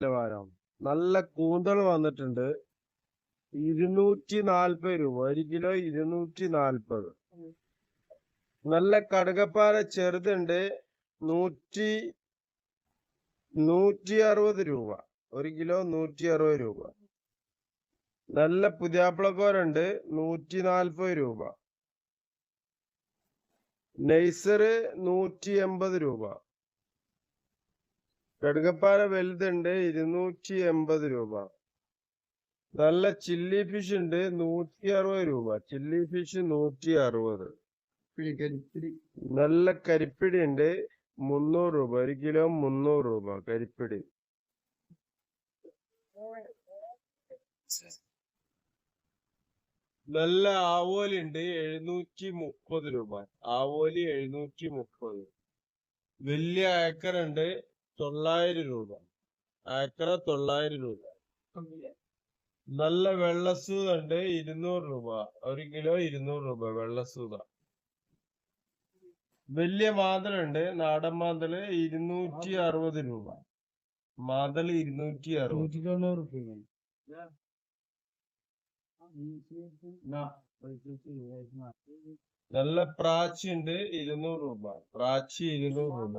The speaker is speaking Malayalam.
നിലവാരം നല്ല കൂന്തൽ വന്നിട്ടുണ്ട്. ഇരുന്നൂറ്റി നാൽപ്പത് രൂപ. ഒരു കിലോ ഇരുന്നൂറ്റി നാൽപ്പത് നല്ല കടുകപ്പാറ ചെറുതുണ്ട്. നൂറ്റി നൂറ്റി അറുപത് രൂപ. ഒരു കിലോ നൂറ്റി അറുപത് രൂപ. നല്ല പുതിയാപ്പിളക്കോരുണ്ട് നൂറ്റി നാൽപ്പത് രൂപ. നെയ്സറ് നൂറ്റി എൺപത് രൂപ. കടുകപ്പാര വലുതുണ്ട് ഇരുന്നൂറ്റി എൺപത് രൂപ. നല്ല ചില്ലി ഫിഷ് ഉണ്ട് നൂറ്റി അറുപത് രൂപ ചില്ലി ഫിഷ് നൂറ്റി അറുപത് നല്ല കരിപ്പിടി ഉണ്ട് മുന്നൂറ് രൂപ. ഒരു കിലോ മുന്നൂറ് രൂപ കരിപ്പിടി. നല്ല ആവോലി ഉണ്ട് എഴുന്നൂറ്റി മുപ്പത് രൂപ. ആവോലി എഴുന്നൂറ്റി മുപ്പത് വലിയ ഏക്കറുണ്ട് തൊള്ളായിരം രൂപ. ഏക്കറ തൊള്ളായിരം രൂപ നല്ല വെള്ളസൂത ഉണ്ട് ഇരുന്നൂറ് രൂപ. ഒരു കിലോ ഇരുന്നൂറ് രൂപ വെള്ളസൂത. വലിയ മാതലുണ്ട് നാടൻ മാതൽ ഇരുന്നൂറ്റി അറുപത് രൂപ. മാന്തൽ ഇരുന്നൂറ്റി അറുപത്. റുപ്യ നല്ല പ്രാച്ചി ഉണ്ട് ഇരുന്നൂറ് രൂപ. പ്രാച്ചി ഇരുന്നൂറ് രൂപ.